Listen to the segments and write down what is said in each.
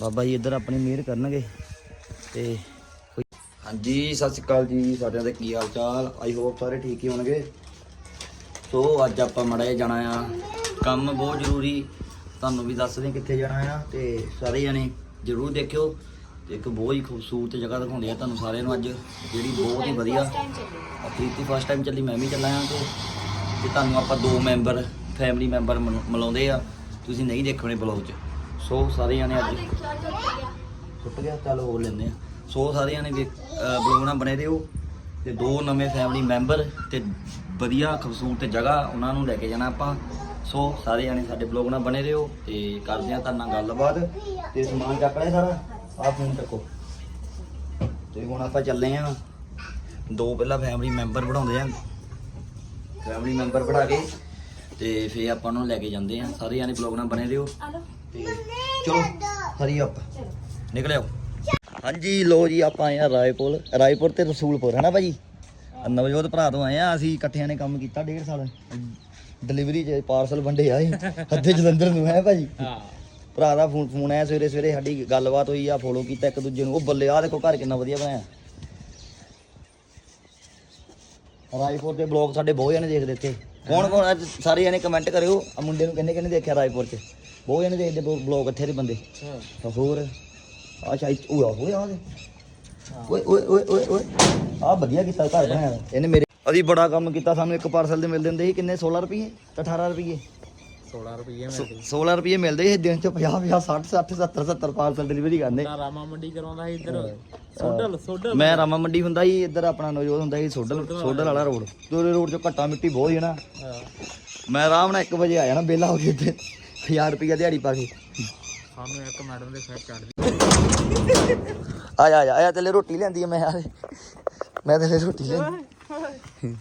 ਬਾਬਾ ਜੀ ਇੱਧਰ ਆਪਣੀ ਮਿਹਰ ਕਰਨਗੇ ਤੇ ਹਾਂਜੀ ਸਤਿ ਸ਼੍ਰੀ ਅਕਾਲ ਜੀ ਸਾਰਿਆਂ ਦੇ ਕੀ ਹਾਲ ਚਾਲ ਆਈ ਹੋਪ ਸਾਰੇ ਠੀਕ ਹੀ ਹੋਣਗੇ। ਸੋ ਅੱਜ ਆਪਾਂ ਮੜਾ ਜਾਣਾ ਆ। ਕੰਮ ਬਹੁਤ ਜ਼ਰੂਰੀ। ਤੁਹਾਨੂੰ ਵੀ ਦੱਸਦੇ ਕਿੱਥੇ ਜਾਣਾ ਆ ਤੇ ਸਾਰੇ ਜਣੇ ਜ਼ਰੂਰ ਦੇਖਿਓ। ਤੇ ਇੱਕ ਬਹੁਤ ਹੀ ਖੂਬਸੂਰਤ ਜਗ੍ਹਾ ਦਿਖਾਉਂਦੇ ਆ ਤੁਹਾਨੂੰ ਸਾਰਿਆਂ ਨੂੰ ਅੱਜ ਜਿਹੜੀ ਬਹੁਤ ਹੀ ਵਧੀਆ। ਪ੍ਰੀਤੀ ਫਸਟ ਟਾਈਮ ਚੱਲੀ ਮੈਂ ਵੀ ਚੱਲਾ ਆ ਤੇ ਤੇ ਤੁਹਾਨੂੰ ਆਪਾਂ ਦੋ ਮੈਂਬਰ ਫੈਮਿਲੀ ਮੈਂਬਰ ਮਿਲਾਉਂਦੇ ਆ। ਤੁਸੀਂ ਨਹੀਂ ਦੇਖਣੇ ਬਲੌਗ 'ਚ। ਸੋ ਸਾਰੇ ਜਣੇ ਅੱਜ। ਸੁੱਟ ਗਿਆ। ਚੱਲ ਹੋਰ ਲੈਂਦੇ ਆ ਸੋ ਸਾਰੇ ਜਣੇ ਵੀ ਬਲੌਗ ਨਾਲ ਬਣੇ ਰਹੋ। ਤੇ ਦੋ ਨਵੇਂ ਫੈਮਿਲੀ ਮੈਂਬਰ ਤੇ ਵਧੀਆ ਖੂਬਸੂਰਤ ਜਗ੍ਹਾ ਉਹਨਾਂ ਨੂੰ ਲੈ ਕੇ ਜਾਣਾ ਆਪਾਂ। ਸੋ ਸਾਰੇ ਜਣੇ ਸਾਡੇ ਬਲੌਗ ਨਾਲ ਬਣੇ ਰਹੋ ਤੇ ਕਰਦੇ ਆ ਤੁਹਾਡੇ ਨਾਲ ਗੱਲਬਾਤ। ਤੇ ਸਮਾਨ ਚੱਕ ਲਿਆ ਸਾਰਾ ਆ ਫੋਨ ਚੱਕੋ। ਤੇ ਹੁਣ ਆਪਾਂ ਚੱਲੇ ਆ ਦੋ ਪਹਿਲਾਂ ਫੈਮਿਲੀ ਮੈਂਬਰ ਬਣਾਉਂਦੇ ਆ ਫੈਮਿਲੀ ਮੈਂਬਰ ਬਣਾ ਕੇ ਤੇ ਫੇਰ ਆਪਾਂ ਨੂੰ ਲੈ ਕੇ ਜਾਂਦੇ ਆ ਸਾਰੇ ਜਣੇ ਬਲੌਗ ਨਾਲ ਬਣੇ ਰਹੋ। ਤੇ ਚਲੋ ਹਰੀ ਅਪ ਨਿਕਲਿਓ। ਹਾਂਜੀ ਲੋ ਜੀ ਆਪਾਂ ਆਏ ਆ ਰਾਏਪੁਰ। ਰਾਏਪੁਰ ਤੇ ਰਸੂਲਪੁਰ ਹੈ। ਨਾ ਭਾਜੀ ਨਵਜੋਤ ਭਰਾ ਤੋਂ ਆਏ ਆ ਅਸੀਂ ਇਕੱਠਿਆਂ ਨੇ ਕੰਮ ਕੀਤਾ ਡੇਢ ਸਾਲ। ਡਿਲੀਵਰੀ ਚ ਪਾਰਸਲ ਵੰਡੇ ਆ ਅਸੀਂ। ਅੱਧੇ ਜਲੰਧਰ ਨੂੰ ਹੈ ਭਾਜੀ। ਹਾਂ। ਭਰਾ ਦਾ ਫੋਨ ਫੋਨ ਆਇਆ ਸਵੇਰੇ ਸਵੇਰੇ ਸਾਡੀ ਗੱਲਬਾਤ ਹੋਈ ਆ ਫੋਲੋ ਕੀਤਾ ਇੱਕ ਦੂਜੇ ਨੂੰ। ਉਹ ਬੱਲੇ ਆ ਦੇਖੋ ਘਰ ਕਿੰਨਾ ਵਧੀਆ ਬਣਾਇਆ ਰਾਏਪੁਰ ਦੇ ਬਲੌਗ ਸਾਡੇ ਬਹੁਤ ਜਣੇ ਦੇਖਦੇ ਇੱਥੇ। ਕੌਣ ਕੌਣ ਅੱਜ ਸਾਰੇ ਜਣੇ ਕਮੈਂਟ ਕਰਿਓ। ਆ ਮੁੰਡੇ ਨੂੰ ਕਿੰਨੇ ਕਿੰਨੇ ਦੇਖਿਆ ਰਾਏਪੁਰ 'ਚ? ਬਹੁਤ ਜਣੇ ਦੇਖਦੇ ਬਲੌਗ ਇੱਥੇ ਦੇ ਬੰਦੇ। ਤਾਂ ਹੋਰ ਆ ਸ਼ਾਇਦ ਉਹ ਆ ਹੋਏ ਆ ਦੇ। ਓਏ ਓਏ ਓਏ ਓਏ ਓਏ। ਆ ਵਧੀਆ ਕੀਤਾ ਘਰ ਬਣਾਇਆ। ਇਹਨੇ ਮੇਰੇ ਅਸੀਂ ਬੜਾ ਕੰਮ ਕੀਤਾ ਸਾਨੂੰ ਇੱਕ ਪਾਰਸਲ ਦੇ ਮਿਲਦੇ ਹੁੰਦੇ ਸੀ ਕਿੰਨੇ? 16 ਰੁਪਏ ਤੇ 18 ਰੁਪਏ 16 ਰੁਪਏ 16 ਰੁਪਏ ਮਿਲਦੇ ਸੀ ਦਿਨ ਚ 50 50 60 60 70 70 ਪਾਰਸਲ ਡਿਲੀਵਰੀ ਕਰਦੇ ਮੈਂ ਰਾਮਾ ਮੰਡੀ ਕਰਾਉਂਦਾ ਸੀ ਇੱਧਰ। ਸੋਡਲ ਸੋਡਲ ਮੈਂ ਰਾਮਾ ਮੰਡੀ ਹੁੰਦਾ ਸੀ ਇੱਧਰ ਆਪਣਾ ਨਵਜੋਤ ਹੁੰਦਾ ਸੀ ਸੋਡਲ ਸੋਡਲ ਵਾਲਾ ਰੋਡ। ਦੋਰੇ ਰੋਡ ਚੋਂ ਘੱਟਾ ਮਿੱਟੀ ਬਹੁਤ ਹੀ ਨਾ। ਮੈਂ ਆਰਾਮ ਨਾਲ 1 ਵਜੇ ਆ ਜਾਣਾ ਵਿਹਲਾ ਹੋ ਕੇ ਇੱਥੇ। 1000 ਰੁਪਏ ਦਿਹਾੜੀ ਪਾ ਕੇ। ਸਾਨੂੰ ਇੱਕ ਮੈਡਮ ਦੇ ਸਿਰ ਚੜਦੀ ਆ ਜਾ ਆ ਜਾ ਆ ਜਾ ਤੇਲੇ ਰੋਟੀ ਲਿਆਂਦੀ ਆ ਮੈਂ ਯਾਰ ਮੈਂ ਤੇਲੇ ਰੋਟੀ ਲਿਆਂਦੀ।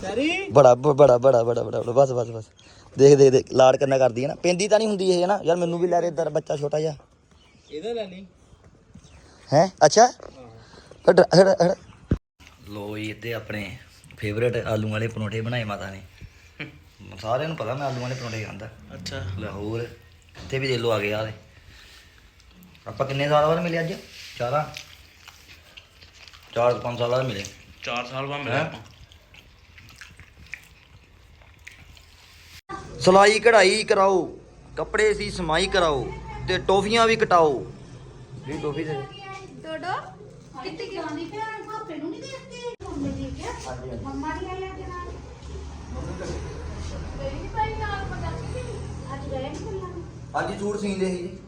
ਤੇਰੀ ਬੜਾ ਬ- ਬੜਾ ਬੜਾ ਬੜਾ ਬੜਾ ਬੜਾ, ਬਸ ਬਸ ਬਸ। ਦੇਖ ਦੇਖ ਦੇਖ ਲਾੜ ਕਰਨਾ ਕਰਦੀ ਹੈ ਨਾ। ਪੈਂਦੀ ਤਾਂ ਨਹੀਂ ਹੁੰਦੀ ਇਹ ਨਾ ਯਾਰ ਮੈਨੂੰ ਵੀ ਲੈ ਰੇ ਇੱਧਰ ਬੱਚਾ ਛੋਟਾ ਜਿਹਾ। ਇਹਦਾ ਲੈ ਲਈ। ਹੈ? ਅੱਛਾ? ਹਟ ਹਟ ਹਟ। ਲੋ ਜੀ ਇੱਥੇ ਆਪਣੇ ਫੇਵਰੇਟ ਆਲੂ ਵਾਲੇ ਪਰੌਂਠੇ ਬਣਾਏ ਮਾਤਾ ਨੇ। ਸਾਰਿਆਂ ਨੂੰ ਪਤਾ ਮੈਂ ਆਲੂ ਵਾਲੇ ਪਰੌਂਠੇ ਖਾਂਦਾ। ਅੱਛਾ। ਲਾਹੌਰ ਇੱਥੇ ਵੀ ਦੇ ਲੋ ਆ ਗਏ ਆ ਦੇ। ਆਪਾਂ ਕਿੰਨੇ ਸਾਲ ਬਾਅਦ ਮਿਲੇ ਅੱਜ? ਚਾਰਾਂ? ਚਾਰ ਪੰਜ ਸਾਲ ਬਾਅਦ ਮਿਲੇ। 4 ਸਾਲ ਬਾਅਦ ਹੈਂ? ਸਲਾਈ ਕਢਾਈ ਕਰਾਓ ਕੱਪੜੇ ਸੀ ਸਮਾਈ ਕਰਾਓ ਤੇ ਟੋਫੀਆਂ ਵੀ ਕਟਾਓ। ਇਹ ਟੋਫੀ ਦੇ। ਡੋਡੋ ਕਿੱਥੇ ਗਿਆਨੀ ਭੈਣ ਭਾਪੇ ਨੂੰ ਨਹੀਂ ਦੇਖਦੇ? ਮੰਮੀ ਦੀ ਕਿਹਾ ਮੰਮਾ ਦੀ ਲੈ ਕੇ ਨਾਲ। ਮੇਰੀ ਵੀ ਭਾਈ ਨਾਲ ਪਤਾ ਨਹੀਂ ਅੱਜ ਗਏ ਨਹੀਂ ਕੱਲਾ ਅੱਜ ਹੀ ਸੂਟ ਸੀਂਦੇ ਸੀ ਜੀ।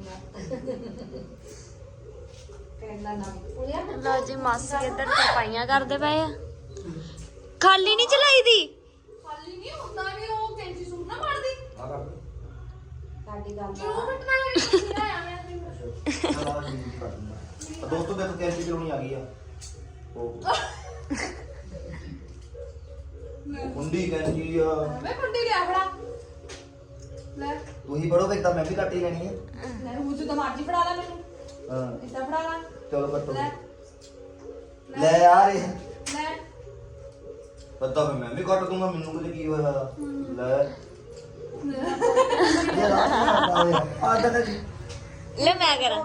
ਕਹਿੰਦਾ ਨਾ ਉਹਦਾ ਲਓ ਜੀ ਮਾਸੀ ਇੱਧਰ ਤਰਪਾਈਆਂ ਕਰਦੇ ਪਏ ਆ। ਖਾਲੀ ਨਹੀਂ ਚਲਾਈ ਦੀ? ਖਾਲੀ ਨਹੀਂ ਹੁੰਦਾ ਵੀ ਉਹ ਕੈਂਚੀ ਸੂਟ ਨਾ ਮਾਰਦੀ। ਆ ਕਰ ਸਾਡੀ ਗੱਲ ਕਿਉਂ ਕੱਟਣਾ ਹੈ? ਆਇਆ ਮੈਂ ਦੋਸਤੋ ਦੇਖੋ ਕੈਸੀ ਚਲਾਉਣੀ ਆ ਗਈ ਆ। ਉਹ। ਹੁੰਦੀ ਕੈਂਚੀ ਆ। ਮੈਂ ਕੁੰਡੀ ਲਿਆ ਫੜਾ। ਲੈ। ਤੁਸੀਂ ਪੜੋ ਤਾਂ ਮੈਂ ਵੀ ਕੱਟ ਹੀ ਲੈਣੀ ਆ। ਲੈ ਉਹ ਜਦੋਂ ਮਰਜ਼ੀ ਫੜਾ ਲੈ ਮੈਨੂੰ। ਹਾਂ। ਇੱਦਾਂ ਫੜਾ ਲੈ। ਚਲੋ ਕੱਟੋ ਲੈ। ਲੈ ਯਾਰ ਇਹ ਲੈ। ਪਤਾ ਫਿਰ ਮੈਂ ਵੀ ਕੱਟ ਦੂੰਗਾ ਮੈਨੂੰ ਕਿਤੇ ਕੀ ਹੋਇਆ। ਲੈ। ਤਾਂ ਲੈ ਮੈਂ ਕਰਾਂ।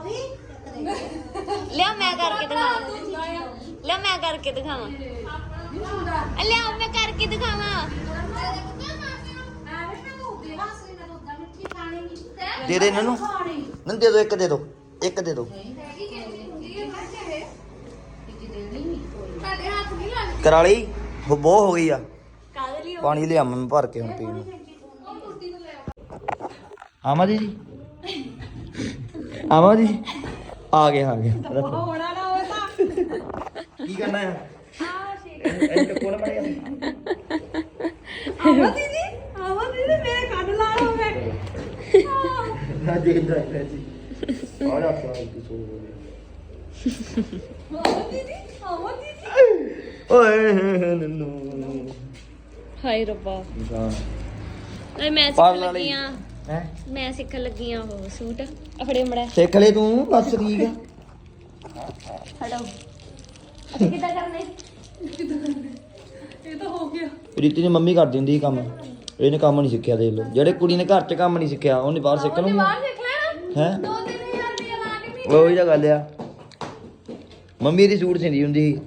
ਲਿਆ ਮੈਂ ਕਰਕੇ ਦਿਖਾਵਾਂ। ਲੈ ਮੈਂ ਕਰਕੇ ਦਿਖਾਵਾਂ। ਲਿਆ ਮੈਂ ਕਰਕੇ ਦਿਖਾਵਾਂ। ਦੇ ਦੇ ਇਹਨਾਂ ਨੂੰ। ਨੰਨ ਦੇ ਦੋ ਇੱਕ ਦੇ ਦੋ ਇੱਕ ਦੇ ਦੋ। ਸਾਡੇ ਹੱਥ ਨਹੀਂ ਲੱਗਦੇ ਕਰਾ ਲਈ ਉਹ ਬਹੁਤ ਹੋ ਗਈ ਆ। ਪਾਣੀ ਲਿਆ ਮੈਂ ਭਰ ਕੇ ਹੁਣ ਪੀਣ ਨੂੰ। ਆਮਾ ਜੀ ਆਮਾ ਜੀ ਆ ਗਿਆ ਆ ਗਿਆ ਨਾ ਕੀ ਕਰਨਾ ਹੈ ਇਹ ਕੋਲ ਪੜਿਆ ਆਵਾ ਦੀਦੀ ਆਵਾ ਦੀਦੀ ਮੇਰੇ ਕੱਢ ਲਾ ਹੋਵੇ ਨਾ ਦੇ ਦਾ ਜੀ ਆ ਜਾ ਸਾਲ ਦੀ ਸੋ ਆਵਾ ਦੀਦੀ ਆਵਾ ਦੀਦੀ ਓਏ ਨੰਨੂ ਹਾਏ ਰੱਬਾ। ਹਾਂ ਲੈ ਮੈਂ ਸਿੱਖਣ। ਲੱਗੀ ਆ। ਹੈ? ਮੈਂ ਸਿੱਖਣ ਲੱਗੀ ਆ ਉਹ ਸੂਟ। ਅਫੜੇ ਮੜਾ। ਸਿੱਖ ਲੈ ਤੂੰ ਬਸ ਠੀਕ ਆ। ਅਸੀਂ ਕਿੱਦਾਂ ਕਰਨੇ? ਇਹ ਤਾਂ ਹੋ ਗਿਆ। ਪ੍ਰੀਤੀ ਦੀ ਮੰਮੀ ਕਰਦੀ ਹੁੰਦੀ ਸੀ ਕੰਮ। ਇਹਨੇ ਕੰਮ ਨਹੀਂ ਸਿੱਖਿਆ ਦੇਖ ਲਓ। ਜਿਹੜੇ ਕੁੜੀ ਨੇ ਘਰ 'ਚ ਕੰਮ ਨਹੀਂ ਸਿੱਖਿਆ ਉਹਨੇ ਬਾਹਰ ਸਿੱਖ ਬਾਹਰ ਦੇਖ ਲੈਣਾ। ਹੈ? ਦੋ ਤਿੰਨ ਹਜ਼ਾਰ ਰੁਪਇਆ ਉਹੀ ਤਾਂ ਗੱਲ ਆ। ਮੰਮੀ ਦੀ ਸੂਟ ਸਿੰਦੀ ਹੁੰਦੀ ਸੀ।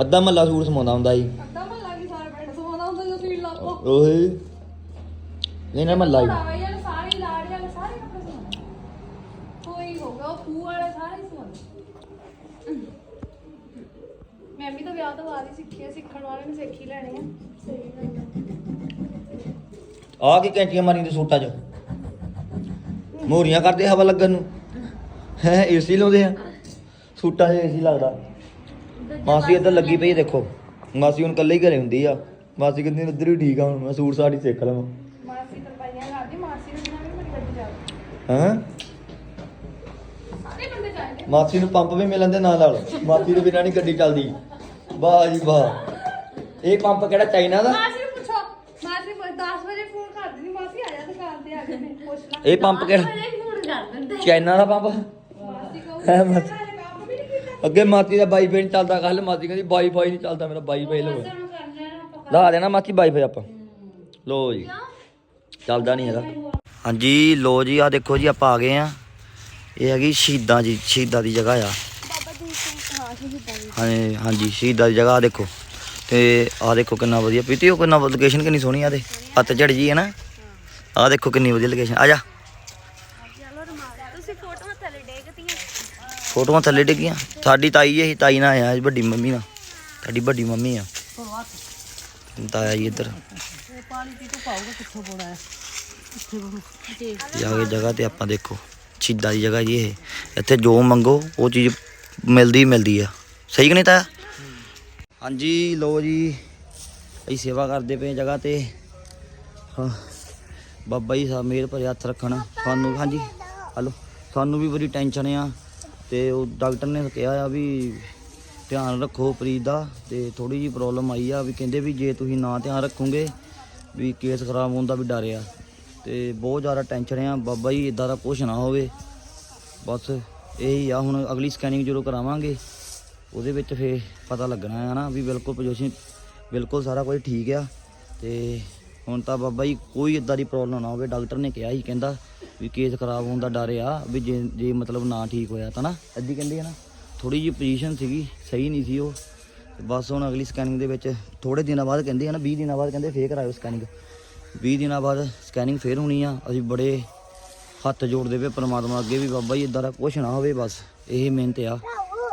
ਅੱਧਾ ਮੱਲਾ ਸੂਟ ਸਮਾਉਂਦਾ ਹੁੰਦਾ ਸੀ। ਅੱਧਾ ਮਹੱਲਾ ਕੀ ਸਾਰਾ ਪਿੰਡ ਸਵਾਉਂਦਾ ਹੁੰਦਾ ਜੋ ਸੀਲ ਲਾਪੋ ਓਏ ਇਹ ਨਾ ਮੱਲਾ ਹੀ। ਭਰਾਵਾ ਯਾਰ ਸਾਰੇ ਲਾੜ ਵਾਲੇ ਸਾਰੇ ਕੱਪੜੇ ਸਵਾਉਂਦੇ ਕੋਈ ਹੋਗਾ ਉਹ ਖੂ ਵਾਲੇ ਸਾਰੇ ਹੀ ਸਵਾਉਂਦੇ ਮੈਂ ਵੀ ਤਾਂ ਵਿਆਹ ਤੋਂ ਬਾਅਦ ਹੀ ਸਿੱਖੀ ਆ ਸਿੱਖਣ ਵਾਲੇ ਨੇ ਸਿੱਖ ਹੀ ਲੈਣੇ ਆ। ਸਹੀ ਗੱਲ ਆ ਕੀ ਕੈਂਚੀਆਂ ਮਾਰੀ ਦੇ ਸੂਟਾਂ 'ਚ? ਮੋਰੀਆਂ ਕਰਦੇ ਹਵਾ ਲੱਗਣ ਨੂੰ। ਹੈ ਏਸੀ ਲਾਉਂਦੇ ਆ। ਸੂਟਾਂ 'ਚ ਏਸੀ ਲੱਗਦਾ। ਮਾਸੀ ਇੱਧਰ ਲੱਗੀ ਪਈ ਦੇਖੋ। ਮਾਸੀ ਹੁਣ ਇਕੱਲੇ ਹੀ ਘਰੇ ਹੁੰਦੀ ਆ। ਮਾਸੀ ਕਹਿੰਦੀ ਇੱਧਰ ਹੀ ਠੀਕ ਆ ਹੁਣ ਮੈਂ ਸੂਟ ਸਾੜੀ ਸਿੱਖ ਲਵਾਂ। ਮਾਸੀ ਤਰਪਾਈਆਂ ਕਰਦੀ ਮਾਸੀ ਨੂੰ ਬਿਨਾਂ ਵੀ ਮੇਰੀ ਗੱਡੀ ਚੱਲਦੀ ਹਾਂ? ਸਾਰੇ ਬੰਦੇ ਚਾਹੀਦੇ ਮਾਸੀ ਨੂੰ ਪੰਪ ਵੀ ਮਿਲਣ ਦੇ ਨਾਲ ਨਾਲ। ਮਾਸੀ ਦੇ ਬਿਨਾਂ ਨਹੀਂ ਗੱਡੀ ਚੱਲਦੀ। ਵਾਹ ਜੀ ਵਾਹ। ਇਹ ਪੰਪ ਕਿਹੜਾ ਚਾਈਨਾ ਦਾ? ਮਾਸੀ ਨੂੰ ਪੁੱਛੋ। ਮਾਸੀ 10 ਵਜੇ ਫੋਨ ਕਰ ਦਿੰਦੀ ਮਾਸੀ ਆ ਜਾ ਦੁਕਾਨ ਤੇ ਆ ਕੇ ਮੈਂ ਪੁੱਛ ਲਾਂ। ਇਹ ਪੰਪ ਕਿਹੜਾ? ਫੋਨ ਕਰ ਦਿੰਦੇ। ਚਾਈਨਾ ਦਾ ਪੰਪ? ਮਾਸੀ ਕਹੂ ਹੈ ਮਾਸੀ। ਹਲੇ ਕੰਮ ਵੀ ਨਹੀਂ ਕੀਤਾ। ਅੱਗੇ ਮਾਸੀ ਦਾ ਵਾਈਫਾਈ ਨਹੀਂ ਚੱਲਦਾ ਕੱਲ ਮਾਸੀ ਕਹਿੰਦੀ ਵਾਈਫਾਈ ਨਹੀਂ ਚੱਲਦਾ ਮੇਰਾ ਵਾਈਫਾਈ ਲਓ। ਸਾਨੂੰ ਕਰ ਲੈਣਾ ਲਾ ਦੇਣਾ ਮਾਸੀ ਵਾਈਫਾਈ ਆਪਾਂ। ਲੋ ਜੀ। ਚੱਲਦਾ ਨਹੀਂ ਹੈਗਾ। ਹਾਂਜੀ ਲੋ ਜੀ ਆ ਦੇਖੋ ਜੀ ਆਪਾਂ ਆ ਗਏ ਆ ਇਹ ਹੈਗੀ ਸ਼ਹੀਦਾਂ ਜੀ ਸ਼ਹੀਦਾਂ ਦੀ ਜਗ੍ਹਾ ਆ। ਹਾਂਜੀ ਹਾਂਜੀ ਸ਼ਹੀਦਾਂ ਦੀ ਜਗ੍ਹਾ ਦੇਖੋ। ਤੇ ਆ ਦੇਖੋ ਕਿੰਨਾ ਵਧੀਆ। ਪੀਤੀ ਉਹ ਕਿੰਨਾ ਲੋਕੇਸ਼ਨ ਕਿੰਨੀ ਸੋਹਣੀ ਆ ਦੇ ਪੱਤ ਝੜ ਜੀ ਹੈ ਨਾ। ਆ ਦੇਖੋ ਕਿੰਨੀ ਵਧੀਆ ਲੋਕੇਸ਼ਨ ਆ ਜਾ। ਫੋਟੋਆਂ ਥੱਲੇ ਡਿੱਗੀਆਂ। ਸਾਡੀ ਤਾਈ ਇਹ ਤਾਈ ਨਾਲ ਆਇਆ ਵੱਡੀ ਮੰਮੀ ਨਾਲ। ਸਾਡੀ ਵੱਡੀ ਮੰਮੀ ਆ। ਤਾਇਆ ਜੀ ਇੱਧਰ। ਜਾ ਕੇ ਜਗ੍ਹਾ ਤੇ ਆਪਾਂ ਦੇਖੋ। ਛਿੱਦਾ ਦੀ ਜਗ੍ਹਾ ਜੀ ਇਹ। ਇੱਥੇ ਜੋ ਮੰਗੋ ਉਹ ਚੀਜ਼ ਮਿਲਦੀ ਮਿਲਦੀ ਆ। ਸਹੀ ਕਿ ਨਹੀਂ ਤਾਂ ਹਾਂਜੀ ਲੋ ਜੀ, ਅਸੀਂ ਸੇਵਾ ਕਰਦੇ ਪਏ ਜਗ੍ਹਾ ਤੇ। ਹਾਂ, ਬਾਬਾ ਜੀ ਸਾਹਿਬ ਮੇਰ ਭਰੇ ਹੱਥ ਰੱਖਣ। ਸਾਨੂੰ, ਹਾਂਜੀ, ਹਲੋ, ਸਾਨੂੰ ਵੀ ਬੜੀ ਟੈਨਸ਼ਨ ਆ ਤੇ ਉਹ ਡਾਕਟਰ ਨੇ ਕਿਹਾ ਆ ਵੀ ਧਿਆਨ ਰੱਖੋ ਪ੍ਰੀਤ ਦਾ ਤੇ ਥੋੜੀ ਜੀ ਪ੍ਰੋਬਲਮ ਆਈ ਆ ਵੀ ਕਹਿੰਦੇ ਵੀ ਜੇ ਤੁਸੀਂ ਨਾ ਧਿਆਨ ਰੱਖੋਗੇ ਵੀ ਕੇਸ ਖਰਾਬ ਹੋਣ ਦਾ ਵੀ ਡਰ ਆ ਤੇ ਬਹੁਤ ਜ਼ਿਆਦਾ ਟੈਨਸ਼ਨ ਆ। ਬਾਬਾ ਜੀ ਇਦਾਂ ਦਾ ਕੁਝ ਨਾ ਹੋਵੇ। ਬਸ। ਇਹੀ ਆ, ਹੁਣ ਅਗਲੀ ਸਕੈਨਿੰਗ ਜਦੋਂ ਕਰਾਵਾਂਗੇ, ਉਹਦੇ ਵਿੱਚ ਫੇਰ ਪਤਾ ਲੱਗਣਾ ਹੈ ਨਾ ਵੀ ਬਿਲਕੁਲ ਪੋਜੀਸ਼ਨ ਬਿਲਕੁਲ ਸਾਰਾ ਕੁਝ ਠੀਕ ਆ। ਤੇ ਹੁਣ ਤਾਂ ਬਾਬਾ ਜੀ ਕੋਈ ਇਦਾਂ ਦੀ ਪ੍ਰੋਬਲਮ ਨਾ ਹੋਵੇ ਡਾਕਟਰ ਨੇ ਕਿਹਾ ਹੀ ਕਹਿੰਦਾ ਵੀ ਕੇਸ ਖਰਾਬ ਹੋਣ ਦਾ ਡਰ ਆ, ਵੀ ਜੇ ਜੇ ਮਤਲਬ ਨਾ ਠੀਕ ਹੋਇਆ ਤਾਂ ਨਾ ਅੱਧੀ ਕਹਿੰਦੇ ਆ ਨਾ। ਥੋੜੀ ਜਿਹੀ ਪੋਜੀਸ਼ਨ ਸੀਗੀ, ਸਹੀ ਨਹੀਂ ਸੀ ਉਹ। ਬਸ ਹੁਣ ਅਗਲੀ ਸਕੈਨਿੰਗ ਦੇ ਵਿੱਚ ਥੋੜੇ ਦਿਨਾਂ ਬਾਅਦ ਕਹਿੰਦੇ ਆ ਨਾ 20 ਦਿਨਾਂ ਬਾਅਦ ਕਹਿੰਦੇ ਫੇਰ ਕਰਾਇਓ ਸਕੈਨਿੰਗ 20 ਦਿਨਾਂ ਬਾਅਦ ਸਕੈਨਿੰਗ ਫੇਰ ਹੋਣੀ ਆ, ਅਸੀਂ ਬੜੇ ਹੱਥ ਜੋੜ ਦੇਵੇ ਪਰਮਾਤਮਾ ਅੱਗੇ ਵੀ ਬਾਬਾ ਜੀ ਇਦਾਂ ਦਾ ਕੁਝ ਨਾ ਹੋਵੇ ਬਸ, ਇਹ ਮਿਹਨਤ ਆ।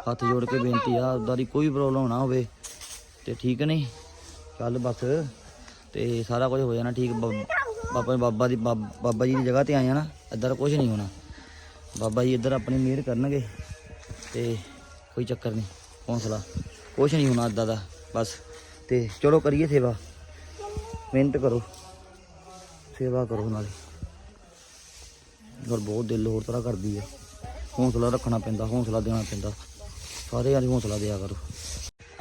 ਹੱਥ ਜੋੜ ਕੇ ਬੇਨਤੀ ਆ ਉਦਾਂ ਦੀ ਕੋਈ ਪ੍ਰੋਬਲਮ ਨਾ ਹੋਵੇ। ਤੇ ਠੀਕ ਨਹੀਂ ਚੱਲ ਬਸ, ਤੇ ਸਾਰਾ ਕੁਝ ਹੋ ਜਾਣਾ ਠੀਕ, ਬਾਬਾ ਬਾਬਾ ਦੀ, ਬਾਬ- ਬਾਬਾ ਜੀ ਦੀ ਜਗ੍ਹਾ ਤੇ ਆਏ ਆ ਨਾ ਇਦਾਂ ਦਾ ਕੁਝ ਨਹੀਂ ਹੋਣਾ। ਬਾਬਾ ਜੀ ਇੱਧਰ ਆਪਣੀ ਮਿਹਰ ਕਰਨਗੇ, ਤੇ ਕੋਈ ਚੱਕਰ ਨਹੀਂ ਹੌਸਲਾ। ਕੁਝ ਨਹੀਂ ਹੋਣਾ ਇਦਾਂ ਦਾ, ਬਸ। ਤੇ ਚਲੋ ਕਰੀਏ ਸੇਵਾ। ਮਿਹਨਤ ਕਰੋ। ਸੇਵਾ ਕਰੋ ਨਾਲੇ। ਔਰ ਬਹੁਤ ਦਿਲ ਹੋਰ ਤਰ੍ਹਾਂ ਕਰਦੀ ਆ। ਹੌਸਲਾ ਰੱਖਣਾ ਪੈਂਦਾ, ਹੌਸਲਾ ਦੇਣਾ ਪੈਂਦਾ। ਸਾਰੇ ਵਾਲੀ ਹੌਸਲਾ ਦਿਆ ਕਰੋ।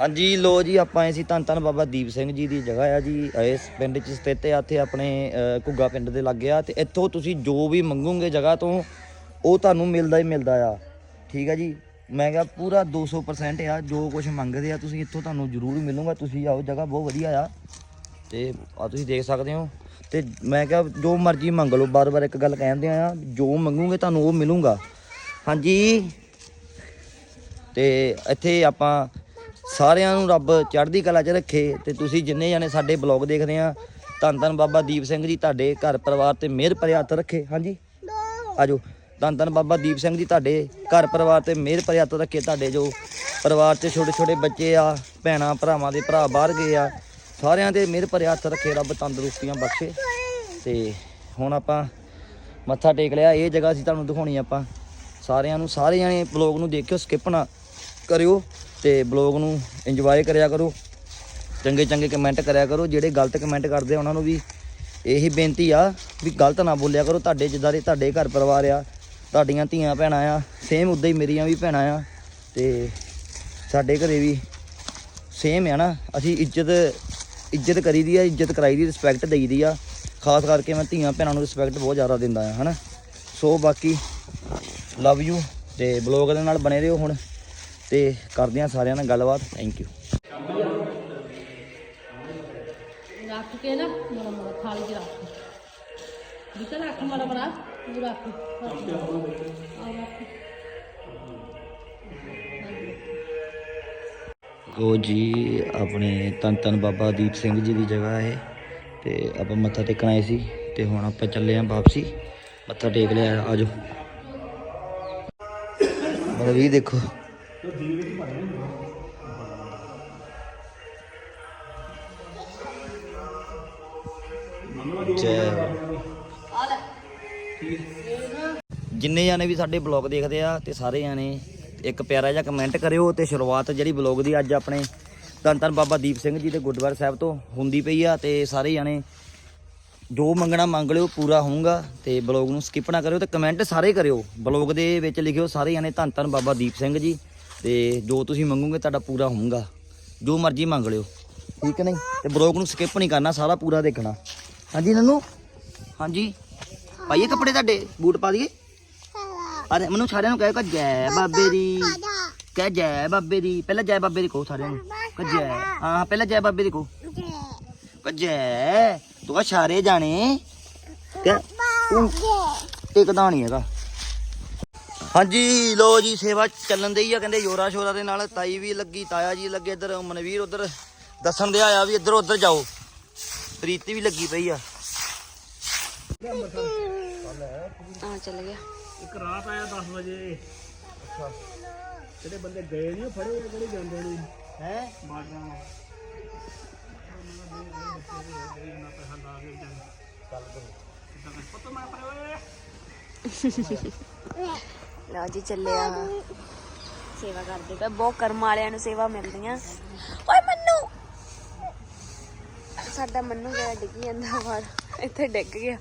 ਹਾਂਜੀ, ਲੋ ਜੀ, ਆਪਾਂ ਆਏ ਸੀ ਧੰਨ ਧੰਨ ਬਾਬਾ ਦੀਪ ਸਿੰਘ ਜੀ ਦੀ ਜਗ੍ਹਾ ਆ ਜੀ। ਇਸ ਪਿੰਡ 'ਚ ਸਥਿਤ ਆ, ਇੱਥੇ ਆਪਣੇ ਘੁੱਗਾ ਪਿੰਡ ਦੇ ਲਾਗੇ ਆ। ਤੇ ਇੱਥੋਂ ਤੁਸੀਂ ਜੋ ਵੀ ਮੰਗੋਗੇ ਜਗ੍ਹਾ ਤੋਂ, ਉਹ ਤੁਹਾਨੂੰ ਮਿਲਦਾ ਹੀ ਮਿਲਦਾ ਆ। ਠੀਕ ਆ ਜੀ? ਮੈਂ ਕਿਹਾ ਪੂਰਾ 200% ਆ, ਜੋ ਕੁਝ ਮੰਗਦੇ ਆ ਤੁਸੀਂ ਇੱਥੋਂ ਤੁਹਾਨੂੰ ਜ਼ਰੂਰ ਮਿਲੂਗਾ। ਤੁਸੀਂ ਆਓ, ਜਗ੍ਹਾ ਬਹੁਤ ਵਧੀਆ ਆ। ਤੇ ਆ ਤੁਸੀਂ ਦੇਖ ਸਕਦੇ ਹੋ। ਤੇ ਮੈਂ ਕਿਹਾ ਜੋ ਮਰਜ਼ੀ ਮੰਗ ਲਓ ਬਾਰ-ਬਾਰ ਇੱਕ ਗੱਲ ਕਹਿੰਦੇ ਆ, ਜੋ ਮੰਗੂਗੇ ਤੁਹਾਨੂੰ ਉਹ ਮਿਲੂਗਾ। ਹਾਂਜੀ। ਤੇ ਇੱਥੇ ਆਪਾਂ ਸਾਰਿਆਂ ਨੂੰ ਰੱਬ ਚੜ੍ਹਦੀ ਕਲਾ 'ਚ ਰੱਖੇ ਤੇ ਤੁਸੀਂ ਜਿੰਨੇ ਜਾਣੇ ਸਾਡੇ ਬਲੌਗ ਦੇਖਦੇ ਆ, ਧੰਨ ਧੰਨ ਬਾਬਾ ਦੀਪ ਸਿੰਘ ਜੀ ਤੁਹਾਡੇ ਘਰ ਪਰਿਵਾਰ ਤੇ ਮਿਹਰ ਭਰੇ ਹੱਥ ਰੱਖੇ। ਹਾਂਜੀ। ਆਜੋ। ਧੰਨ ਧੰਨ ਬਾਬਾ ਦੀਪ ਸਿੰਘ ਜੀ ਤੁਹਾਡੇ ਘਰ ਪਰਿਵਾਰ ਤੇ ਮਿਹਰ ਭਰੇ ਹੱਥ ਰੱਖੇ, ਤੁਹਾਡੇ ਜੋ ਪਰਿਵਾਰ 'ਚ ਛੋਟੇ ਛੋਟੇ ਬੱਚੇ ਆ, ਭੈਣਾਂ, ਭਰਾਵਾਂ ਦੇ ਭਰਾ ਬਾਹਰ ਗਏ ਆ ਸਾਰਿਆਂ ਦੇ ਮਿਹਰ ਭਰੇ ਹੱਥ ਰੱਖੇ, ਰੱਬ ਤੰਦਰੁਸਤੀਆਂ ਬਖਸ਼ੇ। ਤੇ ਹੁਣ ਆਪਾਂ ਮੱਥਾ ਟੇਕ ਲਿਆ, ਇਹ ਜਗ੍ਹਾ ਅਸੀਂ ਤੁਹਾਨੂੰ ਦਿਖਾਉਣੀ ਆਪਾਂ। ਸਾਰਿਆਂ ਨੂੰ, ਸਾਰੇ ਜਾਣੇ ਬਲੌਗ ਨੂੰ ਦੇਖਿਓ ਸਕਿਪ ਨਾ ਕਰਿਓ ਤੇ ਬਲੌਗ ਨੂੰ ਇੰਜੋਏ ਕਰਿਆ ਕਰੋ। ਚੰਗੇ ਚੰਗੇ ਕਮੈਂਟ ਕਰਿਆ ਕਰੋ, ਜਿਹੜੇ ਗਲਤ ਕਮੈਂਟ ਕਰਦੇ ਆ, ਉਹਨਾਂ ਨੂੰ ਵੀ ਇਹੀ ਬੇਨਤੀ ਆ ਵੀ ਗਲਤ ਨਾ ਬੋਲਿਆ ਕਰੋ। ਤੁਹਾਡੇ ਜਿੱਦਾਂ ਦੇ ਤੁਹਾਡੇ ਘਰ ਪਰਿਵਾਰ ਆ, ਤੁਹਾਡੀਆਂ ਧੀਆਂ ਭੈਣਾਂ ਆ ਸੇਮ ਉਦਾਂ ਹੀ ਮੇਰੀਆਂ ਵੀ ਭੈਣਾਂ ਆ। ਤੇ ਸਾਡੇ ਘਰੇ ਵੀ ਸੇਮ ਆ ਨਾ, ਅਸੀਂ ਇੱਜ਼ਤ ਇੱਜ਼ਤ ਕਰੀ ਦੀ ਆ, ਇੱਜ਼ਤ ਕਰਾਈ ਦੀ ਰਿਸਪੈਕਟ ਦੇਈ ਦੀ ਆ। ਖਾਸ ਕਰਕੇ ਮੈਂ ਧੀਆਂ ਭੈਣਾਂ ਨੂੰ ਰਿਸਪੈਕਟ ਬਹੁਤ ਜ਼ਿਆਦਾ ਦਿੰਦਾ ਆ, ਹਨਾ? ਸੋ ਬਾਕੀ ਲਵ ਯੂ ਤੇ ਬਲੌਗ ਦੇ ਨਾਲ ਬਣੇ ਰਹੋ ਹੁਣ ਤੇ ਕਰਦੇ ਆ ਸਾਰਿਆਂ ਨਾਲ ਗੱਲਬਾਤ। ਥੈਂਕ ਯੂ ਰੱਖ ਕੇ ਨਾ ਮੜਾ ਮੜਾ ਥਾਲੀ 'ਚ ਰੱਖ। ਜਿੱਥੇ ਰੱਖ ਮੜਾ ਮੜਾ। ਉਹ ਰੱਖ। ਆ ਰੱਖ। ਉਹ ਜੀ ਆਪਣੇ ਤਨ ਤਨ ਬਾਬਾ ਦੀਪ ਸਿੰਘ ਜੀ ਦੀ ਜਗ੍ਹਾ ਹੈ ਤੇ ਆਪਾਂ ਮੱਥਾ ਟੇਕਣ ਆਏ ਸੀ ਤੇ ਹੁਣ ਆਪਾਂ ਚੱਲੇ ਆਂ ਵਾਪਸੀ। ਮੱਥਾ ਟੇਕ ਲਿਆ, ਆਜੋ। ਮਤਲਬ ਇਹ ਦੇਖੋ। ਜਿੰਨੇ ਜਾਣੇ ਵੀ ਸਾਡੇ ਬਲੌਗ ਦੇਖਦੇ ਆ ਤੇ ਸਾਰੇ ਜਾਣੇ ਇੱਕ ਪਿਆਰਾ ਜਿਹਾ ਕਮੈਂਟ ਕਰਿਓ ਤੇ ਸ਼ੁਰੂਆਤ ਜਿਹੜੀ ਬਲੌਗ ਦੀ ਅੱਜ ਆਪਣੇ ਧੰਨ ਧੰਨ ਬਾਬਾ ਦੀਪ ਸਿੰਘ ਜੀ ਦੇ ਗੁਰਦੁਆਰਾ ਸਾਹਿਬ ਤੋਂ ਹੁੰਦੀ ਪਈ ਆ ਤੇ ਸਾਰੇ ਜਾਣੇ ਜੋ ਮੰਗਣਾ ਮੰਗ ਲਿਓ, ਪੂਰਾ ਹੋਊਗਾ ਤੇ ਬਲੌਗ ਨੂੰ ਸਕਿਪ ਨਾ ਕਰਿਓ ਤੇ ਕਮੈਂਟ ਸਾਰੇ ਕਰਿਓ। ਬਲੌਗ ਦੇ ਵਿੱਚ ਲਿਖਿਓ ਸਾਰੇ ਜਾਣੇ ਧੰਨ ਧੰਨ ਬਾਬਾ ਦੀਪ ਸਿੰਘ ਜੀ ਤੇ ਜੋ ਤੁਸੀਂ ਮੰਗੋਗੇ ਤੁਹਾਡਾ ਪੂਰਾ ਹੋਊਗਾ। ਜੋ ਮਰਜ਼ੀ ਮੰਗ ਲਿਓ। ਠੀਕ ਨਹੀਂ? ਤੇ ਬਲੌਗ ਨੂੰ ਸਕਿਪ ਨਹੀਂ ਕਰਨਾ, ਸਾਰਾ ਪੂਰਾ ਦੇਖਣਾ। ਹਾਂਜੀ ਨਨੂ? ਹਾਂਜੀ। ਪਾਈਏ ਕੱਪੜੇ ਤੁਹਾਡੇ? ਬੂਟ ਪਾ ਦਈਏ? ਅਰੇ ਮੈਨੂੰ ਸਾਰਿਆਂ ਨੂੰ ਕਹਿ ਕੋ ਜੈ ਬਾਬੇ ਦੀ। ਕਹਿ ਜੈ ਬਾਬੇ ਦੀ। ਪਹਿਲਾਂ ਜੈ ਬਾਬੇ ਦੀ ਕਹੋ ਸਾਰਿਆਂ ਨੂੰ। ਕਹ ਜੈ। ਹਾਂ ਪਹਿਲਾਂ ਜੈ ਬਾਬੇ ਦੀ ਕਹੋ। ਕਹ ਜੈ। ਤੂੰ ਕਹ ਸਾਰੇ ਜਾਣੇ। ਟਿਕਦਾ ਨਹੀਂ ਹੈਗਾ। ਹਾਂਜੀ ਲੋ ਜੀ ਸੇਵਾ ਚੱਲਣ ਦੇਈ ਆ। ਕਹਿੰਦੇ ਯੋਰਾ ਸ਼ੋਰਾ ਦੇ ਨਾਲ ਤਾਈ ਵੀ ਲੱਗੀ ਤਾਇਆ ਜੀ ਲੱਗੇ ਇੱਧਰ ਮਨਵੀਰ ਉਧਰ। ਦੱਸਣ ਦੇ ਆਇਆ ਵੀ ਇੱਧਰ ਉਧਰ ਜਾਓ। ਪ੍ਰੀਤੀ ਵੀ ਲੱਗੀ ਪਈ ਆ। ਆ ਚੱਲ ਗਿਆ। ਇੱਕ ਰਾਤ ਆਇਆ 10 ਵਜੇ। ਅੱਛਾ। ਜਿਹੜੇ ਬੰਦੇ ਗਏ ਨਹੀਂ ਉਹ ਫੜੇ ਆ ਜਿਹੜੇ ਜਾਂਦੇ ਨਹੀਂ ਹੈ? ਬਾਜਾਂ ਲਓ ਜੀ ਚੱਲਿਆ ਸੇਵਾ ਕਰਦੇ ਪਏ ਬਹੁਤ ਕਰਮ ਵਾਲਿਆਂ ਨੂੰ ਸੇਵਾ ਮਿਲਦੀਆਂ। ਓਏ ਮੰਨੂ! ਸਾਡਾ ਮੰਨੂ ਜਿਹੜਾ ਡਿੱਗ ਜਾਂਦਾ ਬਾਹਰ ਇੱਥੇ ਡਿੱਗ ਗਿਆ।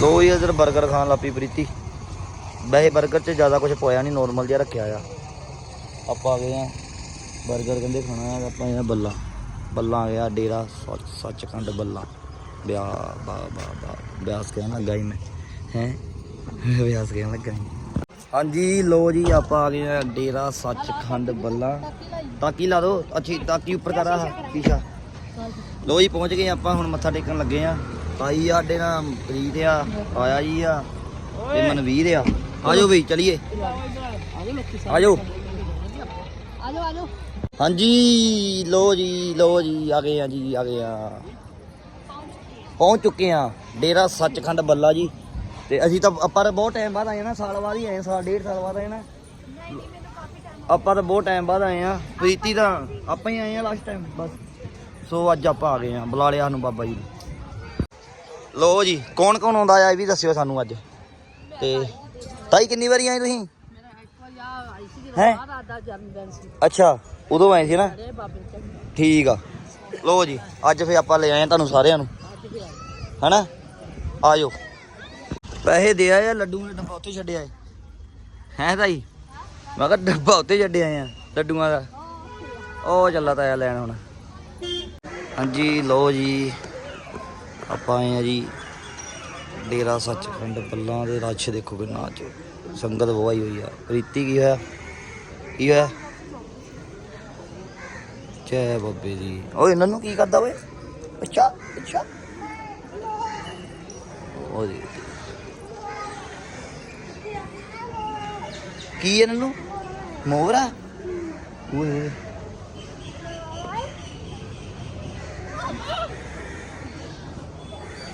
ਲੋ ਇਹ ਇਧਰ 버ਗਰ ਖਾਣ ਲੱਪੀ ਪ੍ਰੀਤੀ। ਵੈਸੇ 버ਗਰ 'ਚ ਜ਼ਿਆਦਾ ਕੁਝ ਪਾਇਆ ਨਹੀਂ ਨੋਰਮਲ ਜਿਹਾ ਰੱਖਿਆ ਆ। ਆਪਾਂ ਆ ਗਏ ਆ 버ਗਰ ਕਹਿੰਦੇ ਖਾਣਾ ਆ, ਆਪਾਂ ਆ ਬੱਲਾ। ਬੱਲਾ ਆ ਗਿਆ, ਡੇਰਾ ਸੱਚਖੰਡ ਬੱਲਾ। ਬਿਆ, ਬਾ ਬਾ ਬਾ। ਬਿਆਸ ਕਹਿਣ ਲੱਗਾ ਹੀ ਮੈਂ। ਹੈ? ਬਿਆਸ ਕਹਿਣ ਲੱਗਾ ਹੀ ਹਾਂਜੀ ਲੋ ਜੀ, ਆਪਾਂ ਆ ਗਏ ਆ ਡੇਰਾ ਸੱਚਖੰਡ ਬੱਲਾ। ਤਾਕੀ ਲਾ ਦੋ ਅੱਛੀ, ਤਾਕੀ ਉੱਪਰ ਕਰਾ ਪੀਛਾ ਲੋ ਜੀ ਪਹੁੰਚ ਗਏ ਆਪਾਂ ਹੁਣ ਮੱਥਾ ਟੇਕਣ ਲੱਗੇ ਆ। ਭਾਈ ਸਾਡੇ ਨਾਲ ਪ੍ਰੀਤ ਆ ਆਇਆ ਜੀ ਆ ਤੇ ਮਨਵੀਰ ਆ। ਆਜੋ ਬਈ ਚਲਿਏ। ਆਜੋ। ਆਜੋ ਆਜੋ। ਹਾਂਜੀ ਲੋ ਜੀ ਲੋ ਜੀ ਆ ਗਏ ਆ ਜੀ ਆ ਗਏ ਆ। ਪਹੁੰਚ ਚੁੱਕੇ ਆ ਡੇਰਾ ਸੱਚਖੰਡ ਬੱਲਾ ਜੀ। ਤੇ ਅਸੀਂ ਤਾਂ ਆਪਾਂ ਤਾਂ ਬਹੁਤ ਟਾਈਮ ਬਾਅਦ ਆਏ ਨਾ ਸਾਲ ਬਾਅਦ ਹੀ ਆਏ ਸਾਲ ਡੇਢ ਸਾਲ ਬਾਅਦ ਆਏ ਨਾ। ਆਪਾਂ ਤਾਂ ਬਹੁਤ ਟਾਈਮ ਬਾਅਦ ਆਏ ਆ। ਪ੍ਰੀਤੀ ਤਾਂ ਆਪਾਂ ਹੀ ਆਏ ਆ ਲਾਸਟ ਟਾਈਮ ਬਸ। ਸੋ ਅੱਜ ਆਪਾਂ ਆ ਗਏ ਆ ਬੁਲਾ ਲਿਆ ਸਾਨੂੰ ਬਾਬਾ ਜੀ ਨੇ। ਲੋ ਜੀ, ਕੌਣ ਕੌਣ ਆਉਂਦਾ ਆ, ਇਹ ਵੀ ਦੱਸਿਓ ਸਾਨੂੰ ਅੱਜ। ਤੇ ਤਾਈ, ਕਿੰਨੀ ਵਾਰੀ ਆਏ ਤੁਸੀਂ? ਹੈ? ਅੱਛਾ, ਉਦੋਂ ਆਏ ਸੀ ਨਾ? ਠੀਕ ਆ। ਲੋ ਜੀ, ਅੱਜ ਫੇ ਆਪਾਂ ਲੈ ਆਏ ਤੁਹਾਨੂੰ ਸਾਰਿਆਂ ਨੂੰ। ਹਨਾ? ਆਜੋ। ਪੈਸੇ ਦੇ ਆਏ ਆ, ਲੱਡੂ ਨੇ ਡੱਬਾ ਉੱਥੇ ਛੱਡਿਆ ਏ। ਹੈ ਤਾਈ? ਮੈਂ ਕਿਹਾ ਡੱਬਾ ਉੱਤੇ ਛੱਡਿਆ ਆ, ਲੱਡੂਆਂ ਦਾ। ਉਹ ਚੱਲਾ ਤਾਇਆ ਲੈਣ ਹੁਣ। ਹਾਂਜੀ ਲੋ ਜੀ। ਆਪਾਂ ਆਏ ਆ ਜੀ ਡੇਰਾ ਸੱਚਖੰਡ ਪੱਲਾਂ ਦੇ ਰੱਛ ਦੇਖੋ ਕਿੰਨਾ ਅੱਜ। ਸੰਗਤ ਬਵਾਈ ਹੋਈ ਆ। ਪ੍ਰੀਤੀ, ਕੀ ਹੋਇਆ? ਕੀ ਹੋਇਆ? ਜੈ ਬੱਬੇ ਜੀ। ਓਏ, ਇਹਨਾਂ ਨੂੰ ਕੀ ਕਰਦਾ ਓਏ? ਅੱਛਾ ਅੱਛਾ। ਉਹ ਕੀ ਇਹਨਾਂ ਨੂੰ? ਮੋਹਰਾ? ਓਏ।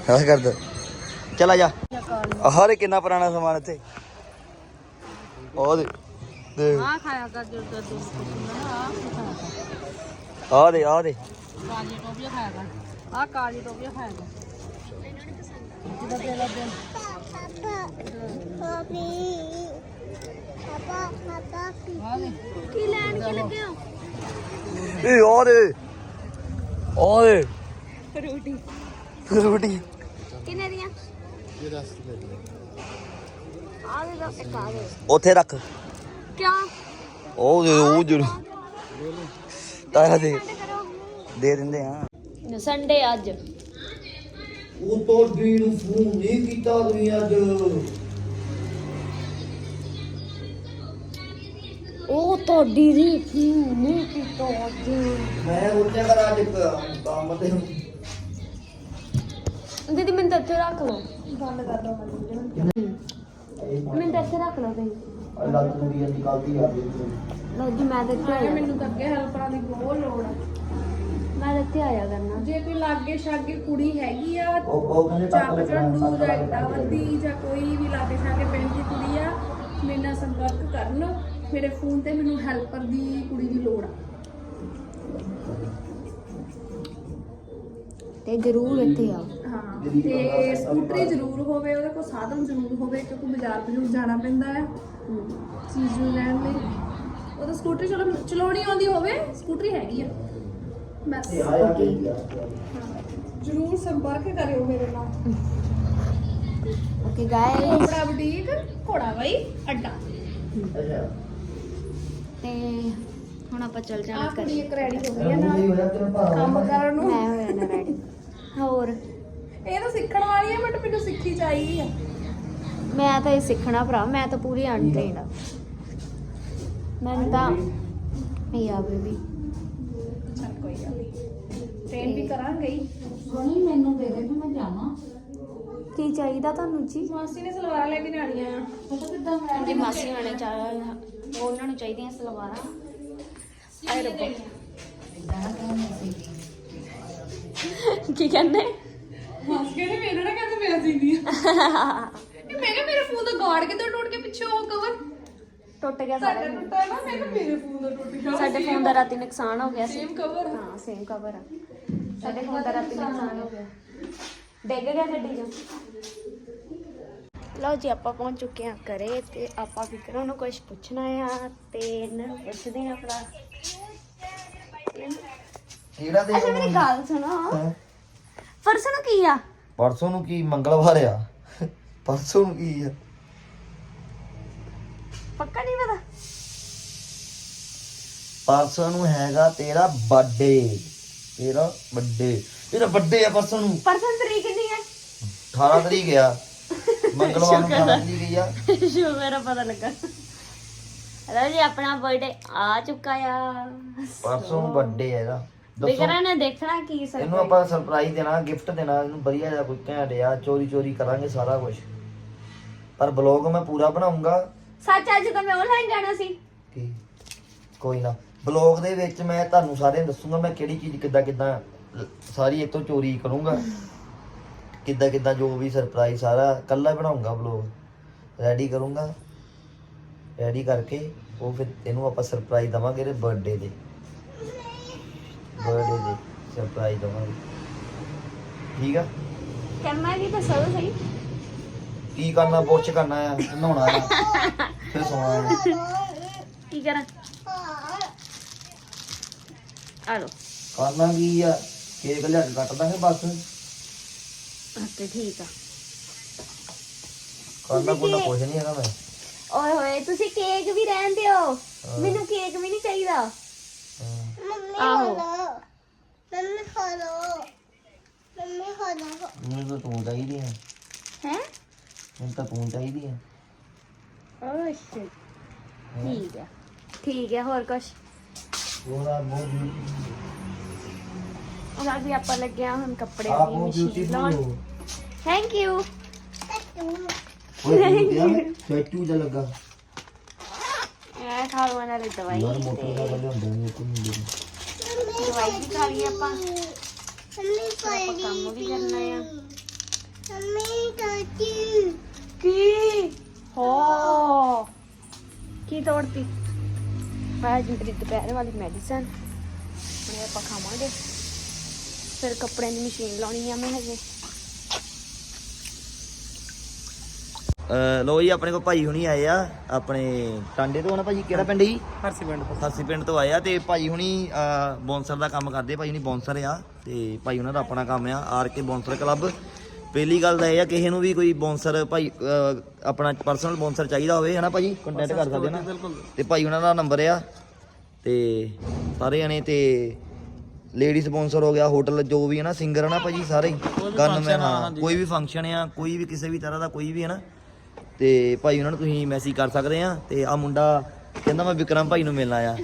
ਹਾਂ ਕਰਦਾ ਚਲਾ ਜਾ। ਹਰੇ ਕਿੰਨਾ ਪੁਰਾਣਾ ਸਮਾਨ ਇੱਥੇ? ਉਹ ਦੇ ਦੇਖ ਆ ਖਾਇਆ ਕਰ ਜੋ ਦੋ ਆ ਦੇ ਆ ਦੇ। ਕਾਲੀ ਟੋਪੀਆਂ ਖਾਇਆ ਕਰ। ਆ ਕਾਲੀ ਟੋਪੀਆਂ ਖਾਇਆ ਕਰ। ਜਿਹਦਾ ਤੇ ਲੱਗੇ? ਆ ਦੇ। ਕੀ ਲੈਣ ਕੇ ਲੱਗੇ ਹੋ ਇਹ ਆ ਦੇ ਆ ਦੇ। ਰੋਟੀ। ਰੋਟੀ। ਕਿੰਨੇ ਦੀਆਂ? ਆ ਦੇ ਦੋ। ਇੱਕ ਆ ਦੇ ਉੱਥੇ ਰੱਖ। ਕਿਉਂ? ਉਹ ਦੇ ਉਹ ਜਰੂਰ। ਤਾਇਆ ਦੇ। ਦੇ ਦਿੰਦੇ ਆ। ਸੰਡੇ ਅੱਜ। ਉਹ ਤੁਹਾਡੀ ਨੂੰ ਫੋਨ ਨਹੀਂ ਕੀਤਾ ਤੁਸੀਂ ਅੱਜ। ਉਹ ਤੁਹਾਡੀ ਦੀ ਨਹੀਂ ਕੀਤਾ ਅੱਜ। ਮੈਂ ਉੱਤੇ ਕਰਾ ਅੱਜ ਕੰਮ ਤੇ ਦੀਦੀ ਮੈਨੂੰ ਤਾਂ ਇੱਥੇ ਰੱਖ ਲਓ। ਬੰਦ ਕਰ ਦੋ ਮੈਨੂੰ ਤਾਂ ਇੱਥੇ ਰੱਖ ਲਓ ਤੁਸੀਂ। ਨਿਕਲਦੀ ਆ। ਲਓ ਜੀ ਮੈਂ ਤਾਂ ਇੱਥੇ ਨਾਲੇ ਆਇਆ ਮੈਨੂੰ ਤਾਂ ਅੱਗੇ ਹੈਲਪਰਾਂ ਦੀ ਬਹੁਤ ਲੋੜ ਆ। ਮੈਂ ਤਾਂ ਇੱਥੇ ਆਇਆ ਕਰਨਾ। ਜੇ ਕੋਈ ਲਾਗੇ ਛਾਗੇ ਕੁੜੀ ਹੈਗੀ ਆ ਉਹ ਉਹ ਕਹਿੰਦੇ ਲੱਗਣਾ ਝੰਡੂ ਜਾਂ ਕੋਈ ਵੀ ਲਾਗੇ ਛਾਗੇ ਪਿੰਡ ਦੀ ਕੁੜੀ ਆ ਮੇਰੇ ਨਾਲ ਸੰਪਰਕ ਕਰਨ। ਮੇਰੇ ਫੋਨ ਤੇ ਮੈਨੂੰ ਹੈਲਪਰ ਦੀ ਕੁੜੀ ਦੀ ਲੋੜ ਆ। ਤੇ ਜ਼ਰੂਰ ਇੱਥੇ ਆਓ। ਹਾਂ ਤੇ ਸਕੂਟਰੀ ਜ਼ਰੂਰ ਹੋਵੇ ਉਹਦੇ ਕੋਲ ਸਾਧਨ ਜ਼ਰੂਰ ਹੋਵੇ ਕਿਉਂਕਿ ਬਾਜ਼ਾਰ ਬਜ਼ੂਰ ਜਾਣਾ ਪੈਂਦਾ ਹੈ। ਚੀਜ਼ ਨੂੰ ਲੈਣ ਲਈ। ਉਹ ਤਾਂ ਸਕੂਟਰੀ ਚਲੋ ਚਲਾਉਣੀ ਆਉਂਦੀ ਹੋਵੇ ਸਕੂਟਰੀ ਹੈਗੀ ਆ। ਬਸ। ਆਇਆ ਕੀ ਆ? ਜ਼ਰੂਰ ਸੰਪਰਕ ਕਰਿਓ ਮੇਰੇ ਨਾਲ। ਓਕੇ ਗਾਇਸ ਕੋਪੜਾ ਬੁਟੀਕ ਘੋੜਾ ਬਾਈ ਅੱਡਾ। ਅੱਛਾ। ਤੇ ਹੁਣ ਆਪਾਂ ਚੱਲ ਆ ਜਾਣਾ ਕੁੜੀ ਕਰੀ ਇੱਕ ਰੈਡੀ ਹੋ ਗਈ ਆ ਨਹੀਂ ਨਾਲ। ਹੋਇਆ ਤੈਨੂੰ ਭਾਵ। ਕੰਮ ਕਰਨ ਨੂੰ। ਮੈਂ ਹੋਇਆ ਨਾ ਰੈਡੀ ਹੋਰ? ਇਹ ਤਾਂ ਸਿੱਖਣ ਵਾਲੀ ਹੈ ਬਟ ਮੈਨੂੰ ਸਿੱਖੀ ਚਾਹੀਦੀ ਆ। ਮੈਂ ਤਾਂ ਇਹ ਸਿੱਖਣਾ ਭਰਾ ਮੈਂ ਤਾਂ ਪੂਰੀ ਅਨਟ੍ਰੇਨਡ ਆ। ਮੈਂ ਤਾਂ ਯਾ ਬੇਬੀ ਚੱਲ ਕੋਈ ਗੱਲ ਨਹੀਂ ਟ੍ਰੇਨ ਵੀ ਕਰਾਂਗੇ ਹੀ। ਮੈਨੂੰ ਦੇ ਦੇ ਫਿਰ ਮੈਂ ਜਾਵਾਂ। ਕੀ ਚਾਹੀਦਾ ਤੁਹਾਨੂੰ ਜੀ? ਮਾਸੀ ਨੇ ਸਲਵਾਰਾਂ ਲੈ ਕੇ ਜਾਣੀਆਂ ਆ। ਪਤਾ ਕਿੱਦਾਂ ਮੈਂ ਜੀ ਮਾਸੀ ਹੋਣੇ ਚਾਹ ਉਹਨਾਂ ਨੂੰ ਚਾਹੀਦੀਆਂ ਸਲਵਾਰਾਂ। ਆਏ ਰੱਬੋ। ਕੀ ਕਹਿੰਦੇ? ਮਾਸੀ ਕਹਿੰਦੇ ਮੇਰੇ ਨਾਲ ਕਹਿੰਦੇ ਮੈਂ ਸੀਂਦੀ ਆ। ਇਹ ਮੈਂ ਕਿਹਾ ਮੇਰੇ ਫੋਨ ਦਾ ਗਾਰਡ ਕਿੱਧਰ ਟੁੱਟ ਕੇ ਪਿੱਛੇ ਉਹ ਕਵਰ? ਟੁੱਟ ਗਿਆ ਸਾਡਾ ਸਾਡਾ ਟੁੱਟਾ ਨਾ ਮੈਂ ਕਿਹਾ ਮੇਰੇ ਫੋਨ ਦਾ ਟੁੱਟ ਗਿਆ। ਸਾਡੇ ਫੋਨ ਦਾ ਰਾਤੀ ਨੁਕਸਾਨ ਹੋ ਗਿਆ ਸੀ। ਸੇਮ ਕਵਰ ਹਾਂ ਸੇਮ ਕਵਰ ਆ। ਸਾਡੇ ਫੋਨ ਦਾ ਰਾਤੀ ਨੁਕਸਾਨ ਹੋ ਗਿਆ। ਡਿੱਗ ਗਿਆ ਗੱਡੀ ਚੋਂ। ਲਓ ਜੀ ਆਪਾਂ ਪਹੁੰਚ ਚੁੱਕੇ ਹਾਂ ਘਰੇ ਤੇ ਆਪਾਂ ਫਿਕਰਾਂ ਨੂੰ ਕੁਝ ਪੁੱਛਣਾ ਆ ਤੇ ਇਹਨਾਂ ਨੂੰ ਪੁੱਛਦੇ ਆ ਭਰਾ। ਕਿਹੜਾ ਦੇ ਅੱਛਾ ਮੇਰੀ ਗੱਲ ਸੁਣੋ। ਪਰਸੋਂ ਨੂੰ ਕੀ ਆ? ਪਰਸੋਂ ਨੂੰ ਕੀ? ਮੰਗਲਵਾਰ ਆ। ਪਰਸੋਂ ਨੂੰ ਕੀ ਆ? ਪੱਕਾ ਨਹੀਂ ਪਤਾ। ਪਰਸੋਂ ਨੂੰ ਹੈਗਾ ਤੇਰਾ ਬਰਥਡੇ ਤੇਰਾ ਬਰਥਡੇ ਤੇਰਾ ਬਰਥਡੇ ਆ ਪਰਸੋਂ ਨੂੰ। ਪਰਸੋਂ ਤਰੀਕ ਕਿੰਨੀ ਹੈ 18 ਤਰੀਕ ਆ। ਮੰਗਲਵਾਰ ਨੂੰ 18 ਤਰੀਕ ਆ। ਸ਼ੋ ਮੇਰਾ ਪਤਾ ਲੱਗਾ। ਲਓ ਜੀ ਆਪਣਾ ਬਰਥਡੇ ਆ ਚੁੱਕਾ ਆ। ਪਰਸੋਂ ਨੂੰ ਬਰਥਡੇ ਆ ਇਹਦਾ। ਨੇ ਦੇਖਣਾ ਕੀ ਇਹਨੂੰ ਸਰਪ੍ਰਾਈਜ਼ ਆਪਾਂ ਸਰਪ੍ਰਾਈਜ਼ ਦੇਣਾ ਗਿਫਟ ਦੇਣਾ ਇਹਨੂੰ ਵਧੀਆ ਜਿਹਾ ਕੋਈ ਘੈਂਟ ਆ ਚੋਰੀ ਚੋਰੀ ਕਰਾਂਗੇ ਸਾਰਾ ਕੁਝ ਪਰ ਬਲੌਗ ਮੈਂ ਪੂਰਾ ਬਣਾਉਂਗਾ। ਸੱਚ ਅੱਜ ਤਾਂ ਮੈਂ ਆਨਲਾਈਨ ਜਾਣਾ ਸੀ। ਕੀ? ਕੋਈ ਨਾ। ਬਲੌਗ ਦੇ ਵਿੱਚ ਮੈਂ ਤੁਹਾਨੂੰ ਸਾਰਿਆਂ ਨੂੰ ਦੱਸੂਗਾ ਮੈਂ ਕਿਹੜੀ ਚੀਜ਼ ਕਿੱਦਾਂ ਕਿੱਦਾਂ ਲ- ਸਾਰੀ ਇਹ ਤੋਂ ਚੋਰੀ ਕਰੂੰਗਾ। ਕਿੱਦਾਂ ਕਿੱਦਾਂ ਜੋ ਵੀ ਸਰਪ੍ਰਾਈਜ਼ ਸਾਰਾ ਕੱਲਾ ਬਣਾਉਂਗਾ ਬਲੌਗ ਰੈਡੀ ਕਰੂੰਗਾ। ਰੈਡੀ ਕਰਕੇ ਉਹ ਫਿਰ ਇਹਨੂੰ ਆਪਾਂ ਸਰਪ੍ਰਾਈਜ਼ ਦਵਾਂਗੇ ਇਹਦੇ ਬਰਥਡੇ ਦੇ ਬਰਥਡੇ ਦੇ ਸਰਪ੍ਰਾਈਜ਼ ਦਵਾਂਗੇ। ਠੀਕ ਆ? ਕਰਨਾ ਕੀ ਦੱਸੋ ਤਾਂ ਸਹੀ। ਕੀ ਕਰਨਾ ਬੁਰਸ਼ ਕਰਨਾ ਆ ਨਹਾਉਣਾ ਆ ਫਿਰ ਸੌਣਾ ਆ। ਕੀ ਕਰਾਂ? ਆ ਲੋ ਕਰਨਾ ਕੀ ਆ? ਕੇਕ ਲਿਆ ਕੇ ਕੱਟ ਦਾਂਗੇ ਬਸ। ਤੇ ਠੀਕ ਆ। ਕਰਨਾ ਕੋਈ ਕੁਝ ਨਹੀਂ ਹੈਗਾ ਮੈਂ। ਓਏ ਹੋਏ ਤੁਸੀਂ ਕੇਕ ਵੀ ਰਹਿਣ ਦਿਓ। ਮੈਨੂੰ ਕੇਕ ਵੀ ਨਹੀਂ ਚਾਹੀਦਾ। ਹਾਂ। ਆਹੋ ਮੈਨੂੰ ਤਾਂ ਤੂੰ ਚਾਹੀਦੀ ਆ ਹੈ ਮੈਨੂੰ ਤਾਂ ਤੂੰ ਚਾਹੀਦੀ ਆ ਓ ਸ਼ਿਟ ਠੀਕ ਆ ਠੀਕ ਆ ਹੋਰ ਕੁਛ ਉਹਦਾ ਬਹੁਤ ਉਹਨਾਂ ਵੀ ਆਪਾਂ ਲੱਗਿਆ ਹੁਣ ਕੱਪੜੇ ਆ ਦੀ ਬਹੁਤ ਮਸ਼ੀਨ ਲਾਉਣ ਬਿਊਟੀਫੁਲ ਥੈਂਕ ਯੂ ਓਏ ਕਿਹਾ ਮੈਂ ਸੈਟੂ ਜਿਹਾ ਲੱਗਾ ਇਹ ਖਾਣ ਵਾਲੀ ਦਵਾਈ ਯਾਰ ਮੋਟਰ ਦਾ ਬੰਦੇ ਹੁੰਦੇ ਨੇ ਕੋਈ ਨਹੀਂ ਦਵਾਈ ਵੀ ਖਾ ਲਈ ਆਪਾਂ। ਆਪਾਂ ਕੰਮ ਵੀ ਕਰਨਾ ਆ। ਕੀ? ਹੋ। ਕੀ ਤੋੜਤੀ? ਅੱਜ ਮੇਰੀ ਦੁਪਹਿਰ ਵਾਲੀ ਮੈਡੀਸਨ ਹੁਣ ਆਪਾਂ ਖਾਵਾਂਗੇ। ਫਿਰ ਕੱਪੜਿਆਂ ਦੀ ਮਸ਼ੀਨ ਲਾਉਣੀ ਆ ਮੈਂ ਹਜੇ। ਲੋ ਜੀ ਆਪਣੇ ਕੋਲ ਭਾਈ ਹੁਣੀ ਆਏ ਆ ਆਪਣੇ ਟਾਂਡੇ ਤੋਂ ਨਾ ਭਾਜੀ ਕਿਹੜਾ ਪਿੰਡ ਜੀ? ਹਰਸੀ ਪਿੰਡ ਖਾਸੀ ਪਿੰਡ ਤੋਂ ਆਏ ਆ ਤੇ ਭਾਈ ਹੁਣੀ ਬੌਂਸਰ ਦਾ ਕੰਮ ਕਰਦੇ ਭਾਈ ਹੁਣੀ ਬੌਂਸਰ ਆ ਤੇ ਭਾਈ ਉਹਨਾਂ ਦਾ ਆਪਣਾ ਕੰਮ ਆ ਆਰ ਕੇ ਬੌਂਸਰ ਕਲੱਬ। ਪਹਿਲੀ ਗੱਲ ਤਾਂ ਇਹ ਆ ਕਿਸੇ ਨੂੰ ਵੀ ਕੋਈ ਬੌਂਸਰ ਭਾਈ ਆਪਣਾ ਪਰਸਨਲ ਬੌਂਸਰ ਚਾਹੀਦਾ ਹੋਵੇ ਹਨਾ ਭਾਜੀ ਕੰਟੈਕਟ ਕਰ ਸਕਦੇ ਨਾ। ਤੇ ਭਾਈ ਉਹਨਾਂ ਦਾ ਨੰਬਰ ਆ ਤੇ ਸਾਰੇ ਜਣੇ ਤੇ ਲੇਡੀ ਸਪਾਂਸਰ ਹੋ ਗਿਆ ਹੋਟਲ ਜੋ ਵੀ ਹੈ ਨਾ ਸਿੰਗਰ ਹੈ ਨਾ ਭਾਜੀ ਸਾਰੇ। ਗਨਮੈਨ ਹਾਂ ਕੋਈ ਵੀ ਫੰਕਸ਼ਨ ਆ ਕੋਈ ਵੀ ਕਿਸੇ ਵੀ ਤਰ੍ਹਾਂ ਦਾ ਕੋਈ ਵੀ ਹੈ ਨਾ ਤੇ ਭਾਈ ਉਹਨਾਂ ਨੂੰ ਤੁਸੀਂ ਮੈਸੇਜ ਕਰ ਸਕਦੇ ਆ ਤੇ ਆ ਮੁੰਡਾ ਕਹਿੰਦਾ ਮੈਂ ਵਿਕਰਮ ਭਾਈ ਨੂੰ ਮਿਲਣਾ ਆ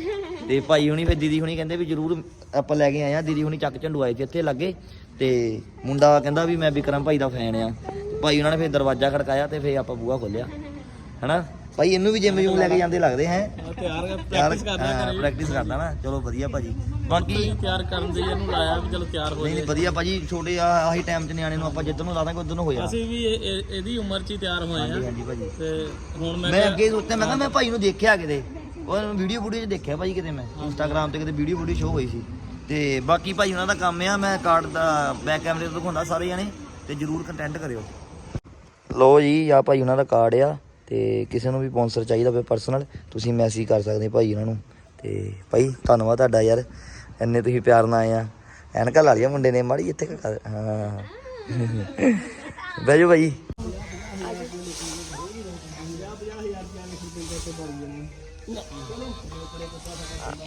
ਤੇ ਭਾਈ ਹੁਣੀ ਫਿਰ ਦੀਦੀ ਹੁਣੀ ਕਹਿੰਦੇ ਵੀ ਜਰੂਰ ਆਪਾਂ ਲੈ ਕੇ ਆਏ ਆ। ਦੀਦੀ ਹੁਣੀ ਚੱਕ ਝੰਡੂ ਆਏ ਸੀ ਇੱਥੇ ਲੱਗੇ ਤੇ ਮੁੰਡਾ ਕਹਿੰਦਾ ਵੀ ਮੈਂ ਵਿਕਰਮ ਭਾਈ ਦਾ ਫੈਨ ਆ। ਭਾਈ ਉਹਨਾਂ ਨੇ ਫਿਰ ਦਰਵਾਜ਼ਾ ਖੜਕਾਇਆ ਤੇ ਫਿਰ ਆਪਾਂ ਬੂਹਾ ਖੋਲਿਆ ਹਨਾ? ਭਾਈ ਇਹਨੂੰ ਵੀ ਜਿਮ ਜੂਮ ਲੈ ਕੇ ਜਾਂਦੇ ਲੱਗਦੇ ਹੈ? ਤਿਆਰ ਪ੍ਰੈਕਟਿਸ ਕਰਦਾ ਪ੍ਰੈਕਟਿਸ ਕਰਦਾ ਨਾ। ਚਲੋ ਵਧੀਆ ਭਾਜੀ। ਬਾਕੀ ਤਿਆਰ ਕਰਨ ਦੇ ਇਹਨੂੰ ਲਾਇਆ ਵੀ ਚਲੋ ਤਿਆਰ ਹੋ ਨਹੀਂ ਨਹੀਂ ਵਧੀਆ ਭਾਜੀ ਛੋਟੇ ਆ ਆਹੀ ਟਾਈਮ 'ਚ ਨਿਆਣੇ ਨੂੰ ਆਪਾਂ ਜਿੱਧਰ ਨੂੰ ਲਾ ਦਾਂਗੇ ਉਧਰ ਨੂੰ ਹੋ ਜਾਣਾ। ਅਸੀਂ ਵੀ ਇਹ- ਇਹ- ਇਹਦੀ ਉਮਰ 'ਚ ਹੀ ਤਿਆਰ ਹੋਏ ਆ। ਹਾਂਜੀ ਭਾਜੀ। ਤੇ ਹੁਣ ਮੈਂ ਮੈਂ ਅੱਗੇ ਸੋਚਿਆ ਮੈਂ ਕਿਹਾ ਮੈਂ ਭਾਈ ਨੂੰ ਦੇਖਿਆ ਕਿਤੇ। ਉਹ ਵੀਡੀਓ ਵੀਡੀਓ 'ਚ ਦੇਖਿਆ ਭਾਈ ਕਿਤੇ ਮੈਂ। ਇੰਸਟਾਗ੍ਰam ਤੇ ਕਿਤੇ ਵੀਡੀਓ ਵੀਡੀਓ ਸ਼ੋ ਹੋਈ ਸੀ। ਤੇ ਬਾਕੀ ਭਾਈ ਉਹਨਾਂ ਦਾ ਕੰਮ ਆ ਮੈਂ ਕਾਰਡ ਦਾ ਬੈਕ ਕੈਮਰੇ ਤੋਂ ਦਿਖਾਉਂਦਾ ਸਾਰੇ ਜਣੇ ਤੇ ਜਰੂਰ ਕੰਟੈਂਟ ਕਰਿਓ। ਲੋ ਜੀ ਆ ਭਾਈ ਉਹਨਾਂ ਦਾ ਕਾਰਡ ਆ। ਤੇ ਕਿਸੇ ਨੂੰ ਵੀ ਸਪਾਂਸਰ ਚਾਹੀਦਾ ਹੋਵੇ ਪਰਸਨਲ ਤੁਸੀਂ ਮੈਸੇਜ ਕਰ ਸਕਦੇ ਭਾਈ ਉਹਨਾਂ ਨੂੰ। ਤੇ ਭਾਈ ਧੰਨਵਾਦ ਤੁਹਾਡਾ ਯਾਰ ਇੰਨੇ ਤੁਸੀਂ ਪਿਆਰ ਨਾਲ ਆਏ ਆ। ਐਨਕਾਂ ਲਾ ਲਿਆ ਮੁੰਡੇ ਨੇ ਮਾੜੀ ਇੱਥੇ ਹਾਂ। ਬਹਿ ਭਾਈ।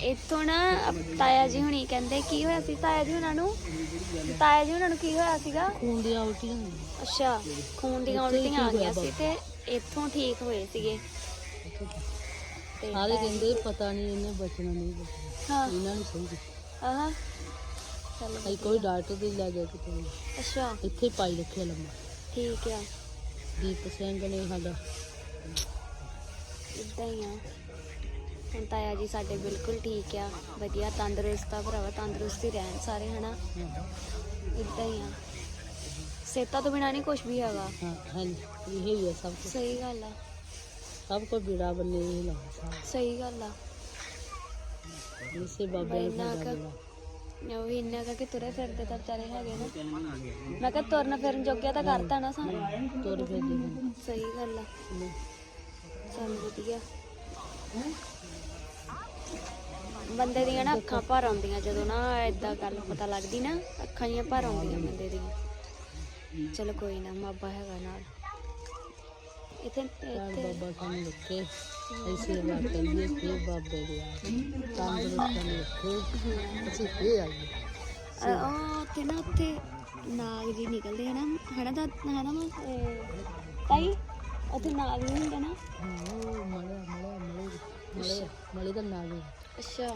ਇੱਥੋਂ ਨਾ ਤਾਇਆ ਜੀ ਹੁਣੀ ਕਹਿੰਦੇ ਕੀ ਹੋਇਆ ਸੀ ਤਾਇਆ ਜੀ ਉਹਨਾਂ ਨੂੰ? ਤਾਇਆ ਜੀ ਉਹਨਾਂ ਨੂੰ ਕੀ ਹੋਇਆ ਸੀਗਾ? ਖੂਨ ਦੀਆਂ ਉਲਟੀਆਂ ਅੱਛਾ ਖੂਨ ਦੀਆਂ ਉਲਟੀਆਂ ਆ ਗਈਆਂ ਸੀ ਤੇ ਇੱਥੋਂ ਠੀਕ ਹੋਏ ਸੀਗੇ। ਤੇ ਸਾਰੇ ਕਹਿੰਦੇ ਪਤਾ ਨਹੀਂ ਇਹਨੇ ਬਚਣਾ ਨਹੀਂ ਬਚਣਾ। ਹਾਂ। ਇਹਨਾਂ ਨੂੰ ਸਹੀ। ਆਹ। ਚੱਲ ਅਸੀਂ ਕੋਈ ਡਾਕਟਰ ਦੇ ਲੈ ਗਿਆ ਕਿਤੇ ਨਹੀਂ। ਅੱਛਾ। ਇੱਥੇ ਹੀ ਪਾਈ ਰੱਖਿਆ ਲੰਮਾ। ਠੀਕ ਆ। ਦੀਪ ਸਿੰਘ ਨੇ ਸਾਡਾ। ਇਦਾਂ ਹੀ ਆ। ਹੁਣ ਤਾਇਆ ਜੀ ਸਾਡੇ ਬਿਲਕੁਲ ਠੀਕ ਆ। ਵਧੀਆ ਤੰਦਰੁਸਤ ਆ ਭਰਾਵਾ ਤੰਦਰੁਸਤ ਹੀ ਰਹਿਣ ਸਾਰੇ ਹਨਾ? ਇਦਾਂ ਹੀ ਆ। ਸੇਤਾ ਤੋਂ ਬਿਨਾ ਨਹੀਂ ਕੁਝ ਵੀ ਹੈਗਾ। ਹਾਂ ਹਾਂ ਇਹ ਹੀ ਹੈ ਸਭ ਕੁਛ। ਸਹੀ ਗੱਲ ਆ। ਸਭ ਕੋ ਬਿੜਾ ਬੰਨੇ ਹੀ ਲਾ ਸਹੀ ਗੱਲ ਆ। ਇਸੇ ਬਾਬੇ ਨੇ ਇੰਨਾ ਉਹ ਵੀ ਇੰਨਾ ਕੁ ਕਿ ਤੁਰੇ ਫਿਰਦੇ ਤਾਂ ਵਿਚਾਰੇ ਹੈਗੇ ਨਾ। ਮੈਂ ਕਿਹਾ ਤੁਰਨ ਫਿਰਨ ਜੋਗਿਆ ਤਾਂ ਕਰਤਾ ਨਾ ਸਾਨੂੰ। ਤੁਰ ਫਿਰਦੇ ਨੇ। ਸਹੀ ਗੱਲ ਆ। ਚੱਲ ਵਧੀਆ। ਬੰਦੇ ਦੀਆਂ ਨਾ ਅੱਖਾਂ ਭਰ ਆਉਂਦੀਆਂ ਜਦੋਂ ਨਾ ਏਦਾਂ ਗੱਲ ਪਤਾ ਲੱਗਦੀ ਨਾ ਅੱਖਾਂ ਜੀਆਂ ਭਰ ਆਉਂਦੀਆਂ ਬੰਦੇ ਦੀਆਂ। ਚਲੋ ਕੋਈ ਨਾ ਮਾਬਾ ਹੈਗਾ ਨਾਲ। ਇੱਥੇ ਚੱਲ ਇੱਥੇ। ਬਾਬਾ ਸਾਨੂੰ ਰੱਖੇ ਐਸੇ ਬਾਤ ਕਰੀਏ ਫੇਰ ਬਾਬੇ ਦੇ ਆ ਤੰਦਰੁਸਤ ਨੂੰ ਰੱਖੇ। ਅਸੀਂ ਫੇਰ ਆਈਏ ਅ, ਉਹ ਉੱਥੇ ਨਾ ਉੱਥੇ ਨਾਗ ਜੀ ਨਿਕਲਦੇ ਆ ਨਾ। ਹਨਾ ਦਾ ਹਨਾ ਮੈਂ? ਤਾਈ ਉੱਥੇ ਨਾਗ ਵੀ ਹੁੰਦਾ ਨਾ? ਉਹ ਮਲੇ ਮਲੇ ਮਲੇ ਮਲੇ ਮਲੇ ਦਾ ਨਾਮ ਹੈ ਅੱਛਾ।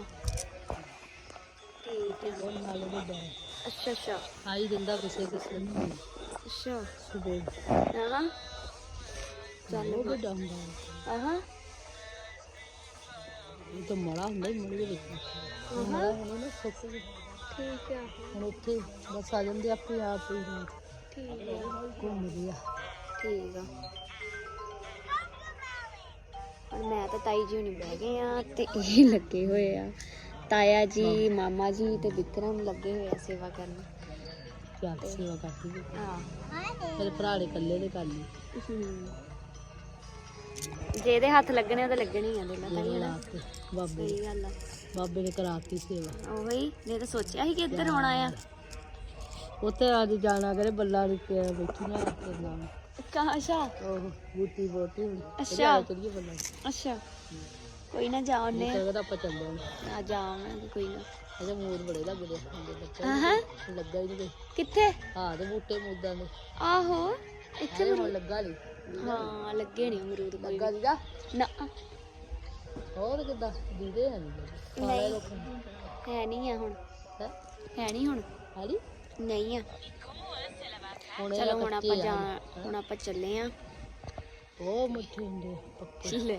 ਠੀਕ ਹੈ। ਉਹ ਨਾਲੇ ਦੇ ਦਾ ਅੱਛਾ ਅੱਛਾ। ਆਈ ਦਿੰਦਾ ਕਿਸੇ ਕਿਸੇ ਨੂੰ। ਅੱਛਾ ਸੁਬੇ ਹਾਂ ਚੱਲ ਉਹ ਵੱਡਾ ਹੁੰਦਾ ਹੈ। ਆਹਾਂ ਇਹ ਤਾਂ ਮੜਾ ਹੁੰਦਾ ਹੀ ਮੜੇ ਦੇ ਵਿੱਚ ਮੜਾ ਹੁੰਦਾ ਨਾ ਸੁੱਕ ਗਿਆ। ਠੀਕ ਆ ਹੁਣ ਉੱਥੇ ਬਸ ਆ ਜਾਂਦੇ ਆਪੇ ਆਪ ਹੀ ਰਾਤ ਠੀਕ ਆ ਘੁੰਮਦੇ ਆ ਠੀਕ ਆ ਹੁਣ ਮੈਂ ਤਾਂ ਤਾਈ ਜੀ ਹੁਣੀ ਬਹਿ ਗਏ ਆ ਤੇ ਇਹ ਲੱਗੇ ਹੋਏ ਆ ਤਾਇਆ ਜੀ ਮਾਮਾ ਜੀ ਤੇ ਵਿਕਰਮ ਲੱਗੇ ਹੋਏ ਆ ਸੇਵਾ ਕਰਨ ਚੱਲ ਸੇਵਾ ਕਰਦੀ ਹਾਂ। ਮੇਰੇ ਭਰਾ ਦੇ ਇਕੱਲੇ ਦੇ ਕਰ ਲਈ। ਹਮ। ਜੇ ਇਹਦੇ ਹੱਥ ਲੱਗਣੇ ਤਾਂ ਲੱਗਣੇ ਹੀ ਆ ਦੇਣਾ ਤਾਈ ਜਿਹੜੇ ਹਨਾ ਤੇ ਬਾਬੇ ਸਹੀ ਗੱਲ ਆ। ਬਾਬੇ ਨੇ ਕਰਾਤੀ ਸੇਵਾ। ਉਹੀ ਜੇ ਤਾਂ ਸੋਚਿਆ ਸੀ ਕਿ ਇੱਧਰ ਆਉਣਾ ਆ। ਉੱਥੇ ਅੱਜ ਜਾਣਾ ਕਰੇ ਬੱਲਾ ਦੀ ਤੇ ਬੈਠੀਆਂ ਤੇ ਨਾਮ ਕਾਸ਼ਾ ਉਹ ਬੂਟੀ ਬੋਟੀ ਹੁਣ ਅੱਛਾ। ਚਲੀਏ ਬੱਲਾ ਅੱਛਾ। ਕੋਈ ਨਾ ਜਾਉਣੇ ਤੇ ਉਹਦਾ ਆਪਾਂ ਚੱਲਦੇ ਹਾਂ ਆ ਜਾਵਾਂਗੇ ਕੋਈ ਨਾ। ਅਜੇ ਮੂਰ ਬੜੇ ਲੱਗਦੇ ਹੁੰਦੇ ਬੱਚੇ ਹਾਂ ਲੱਗਾ ਹੀ ਨਹੀਂ ਕਿੱਥੇ? ਹਾਂ ਤੇ ਬੂਟੇ ਮੁੱਦਾਂ ਦੇ। ਆਹੋ ਇੱਥੇ ਹੁਣ ਲੱਗਾ ਨਹੀਂ ਹਾਂ ਲੱਗੇ ਨਹੀਂ ਅਮਰੂਦ ਕੋਈ ਲੱਗਾ ਦੀਦਾ ਨਾ। ਹੋਰ ਕਿੱਦਾਂ? ਦੀਦੇ ਹੈ ਨਹੀਂ ਨਹੀਂ ਹੈ ਨਹੀਂ ਆ ਹੁਣ। ਹੈ? ਨਹੀਂ ਹੁਣ। ਹਾਲੀ ਨਹੀਂ ਆ। ਚਲੋ ਹੁਣ ਆਪਾਂ। ਜਾ ਹੁਣ। ਆਪਾਂ ਚੱਲੇ ਆ। ਉਹ ਮਿੱਠੇ ਹੁੰਦੇ ਪੱਕੇ ਲੈ